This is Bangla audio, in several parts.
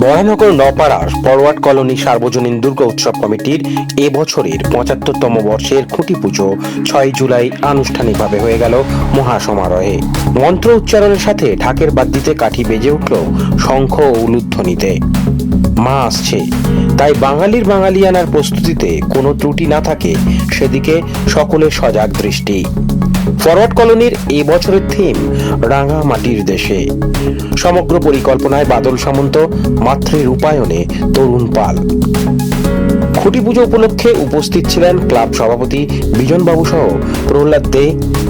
বরানগর নপাড়ার ফরওয়ার্ড কলোনি সার্বজনীন দুর্গা উৎসব কমিটির এবছরের বছরের পঁচাত্তরতম বর্ষের খুঁটি পুজো ছয় জুলাই আনুষ্ঠানিকভাবে হয়ে গেল মহাসমারোহে। মন্ত্র উচ্চারণের সাথে ঢাকের বাদ্যিতে কাঠি বেজে উঠল শঙ্খ ও উলুধ্বনিতে। মা আসছে। তাই বাঙালির বাঙালিয়ানার প্রস্তুতিতে কোনো ত্রুটি না থাকে, সেদিকে সকলের সজাগ দৃষ্টি। ফরওয়ার্ড কলোনির এই বছরের থিম রাঙা মাটির দেশে। সমগ্র পরিকল্পনায় বাদল সামন্ত মাতৃ রূপায়ণে তরুণ পাল। পুজো উপলক্ষে উপস্থিত ছিলেন ক্লাব সভাপতি বিজনবাবু সহ প্রহ্লাদ দে,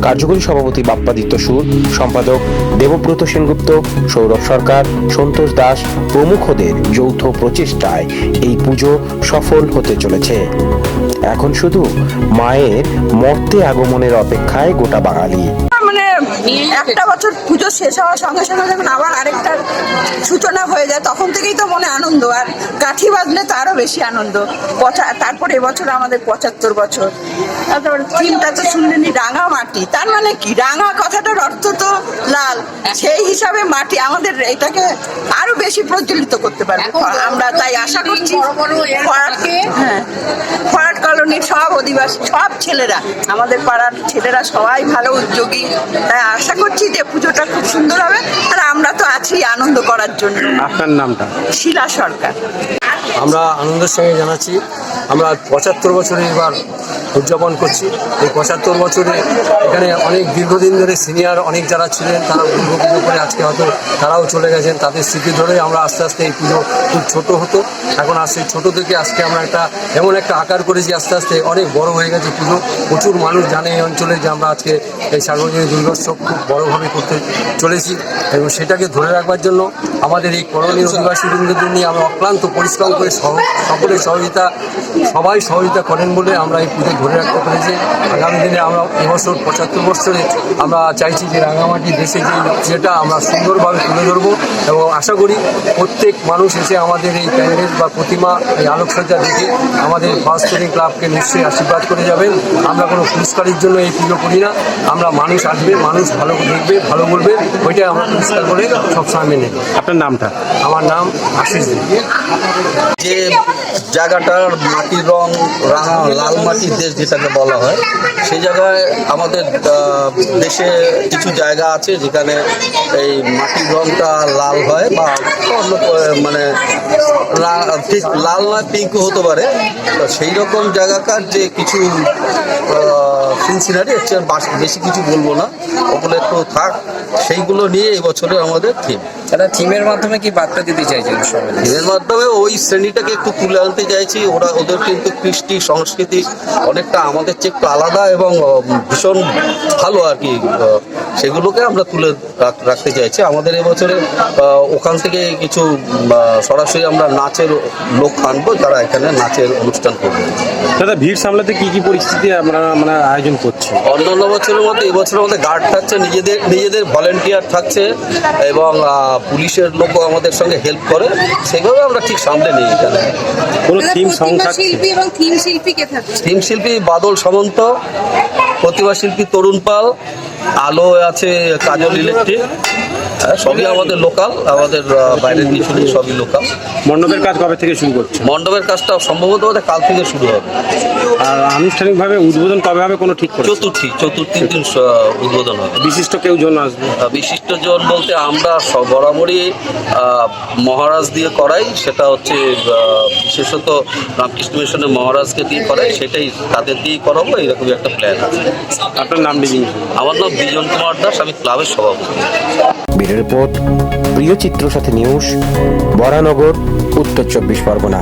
কার্যকরী সভাপতি বাপ্পাদিত্য সুর, সম্পাদক দেবব্রত সেনগুপ্ত, সৌরভ সরকার, সন্তোষ দাস প্রমুখদের যৌথ প্রচেষ্টায় এই পুজো সফল হতে চলেছে। এখন শুধু মায়ের মর্তে আগমনের অপেক্ষায় গোটা বাঙালি। মানে একটা বছর পুজো শেষ হওয়ার সঙ্গে সঙ্গে যখন আবার আরেকটার সূচনা হয়ে যায় তখন থেকেই তো মনে আনন্দ। আর কাঠি বাজলে তো আরও বেশি আনন্দ। পঁচা- তারপর এবছর আমাদের পঁচাত্তর বছর। তারপর থিমটা তো শুনলেনি রাঙা মাটি। তার মানে কি? রাঙা কথাটার অর্থ তো লাল। সেই হিসাবে মাটি আমাদের এটাকে আরও বেশি প্রজ্বলিত করতে পারবে। আমরা তাই আশা করছি হ্যাঁ ফরাট কলোনির সব অধিবাসী সব ছেলেরা আমাদের পাড়ার ছেলেরা সবাই ভালো উদ্যোগী। তাই আশা করছি যে পুজোটা খুব সুন্দর হবে। আর আমরা তো আছি আনন্দ করার জন্য। আপনার নামটা? শিলা সরকার। আমরা আনন্দের সঙ্গে জানাচ্ছি। আমরা পঁচাত্তর বছরে এবার উদযাপন করছি। এই পঁচাত্তর বছরে এখানে অনেক দীর্ঘদিন ধরে সিনিয়র অনেক যারা ছিলেন, তারা দুর্গা পুজো করে আজকে হয়তো তারাও চলে গেছেন। তাদের স্মৃতি ধরে আমরা আস্তে আস্তে এই পুজো খুব ছোট হতো। এখন আর সেই ছোটো থেকে আজকে আমরা একটা এমন একটা আকার করেছি, আস্তে আস্তে অনেক বড় হয়ে গেছে পুজো। প্রচুর মানুষ জানে এই অঞ্চলে যে আমরা আজকে এই সার্বজনীন দুর্গোৎসব খুব বড়োভাবে করতে চলেছি এবং সেটাকে ধরে রাখবার জন্য আমাদের এই করণীয় অধিবাসী বৃন্দদের নিয়ে আমরা অক্লান্ত পরিশ্রম করে সকলের সহযোগিতা সবাই সহযোগিতা করেন বলে আমরা এই পুজো ধরে রাখতে পেরেছি আগামী দিনে আমরা এবছর পঁচাত্তর বছরে আমরা চাইছি যে রাঙামাটি দেশে যে যেটা আমরা সুন্দরভাবে তুলে ধরবো এবং আশা করি প্রত্যেক মানুষ এসে আমাদের এই প্যান্ডেল বা প্রতিমা এই আলোকসজ্জা দেখে আমাদের বাস্তবিক ক্লাবকে নিশ্চয়ই আশীর্বাদ করে যাবেন। আমরা কোনো পুরস্কারের জন্য এই পুজো করি না। আমরা মানুষ আসবে মানুষ ভালো দেখবে ভালো বলবে ওইটাই আমরা পুরস্কার করে সবসময় মেনে নিই। আপনার নামটা? আমার নাম আশিস যে জায়গাটার মাটির রং রাঙা লাল মাটির দেশ যেটাকে বলা হয় সেই জায়গায় আমাদের দেশে কিছু জায়গা আছে যেখানে এই মাটির রংটা লাল হয় বা অন্য মানে ঠিক লাল নয় পিঙ্কও হতে পারে। তো সেই রকম জায়গাকার যে কিছু সিনসিনারি হচ্ছে বেশি কিছু বলব না। ওগুলো একটু থাক সেইগুলো নিয়ে এই বছরের আমাদের থিম তারা থিমের মাধ্যমে কি বার্তা দিতে চাইছেন থিমের মাধ্যমে ওই শ্রেণীটাকে একটু তুলে আনতে চাইছি। ওরা ওদের কিন্তু কৃষ্টি সংস্কৃতি অনেকটা আমাদের চেয়ে একটু আলাদা এবং ভীষণ ভালো আর কি সেগুলোকে আমরা তুলে রাখ- রাখতে চাইছি। আমাদের এবছরে ওখান থেকে কিছু সরাসরি আমরা নাচের লোক আনব যারা এখানে নাচের অনুষ্ঠান করবে। দাদা ভিড় সামলাতে কি কি পরিস্থিতি আমরা মানে আয়োজন করছি? অন্যান্য বছরের মধ্যে এবছরের মধ্যে গার্ড থাকছে নিজেদের নিজেদের ভলেন্টিয়ার থাকছে এবং পুলিশের লোকও আমাদের সঙ্গে হেল্প করে সেভাবে আমরা ঠিক সামলে নিই এখানে। কোনো থিম সং থাকছে। শিল্পী এবং থিম শিল্পী কে থাকছে থিম শিল্পী বাদল সামন্ত প্রতিভা শিল্পী তরুণ পাল আলো আছে কাজল ইলেকট্রিক। সবই আমাদের লোকাল আমাদের বাইরের কিছু নেই সবই লোকাল মণ্ডপের কাজ কবে থেকে শুরু করছে মণ্ডপের কাজটা সম্ভবত বোধহয় কাল থেকে শুরু হবে। আর আনুষ্ঠানিকভাবে উদ্বোধন কবে হবে কোনো ঠিক করে চতুর্থী দিন উদ্বোধন হবে। বিশিষ্ট কেউ জন আসবে? আহ, বিশিষ্টজন বলতে আমরা বরাবরই মহারাজ দিয়ে করাই সেটা হচ্ছে বিশেষত রামকৃষ্ণ মিশনের মহারাজকে দিয়ে করাই সেটাই তাদের দিয়েই করাবো এরকমই একটা প্ল্যান আছে। আপনার নাম ডিজিং আমার নাম বিজন কুমার দাস আমি ক্লাবের সভাপতি। ব্যুরো রিপোর্ট প্রিয় চিত্র সাথে নিউজ বরানগর উত্তর চব্বিশ পরগনা।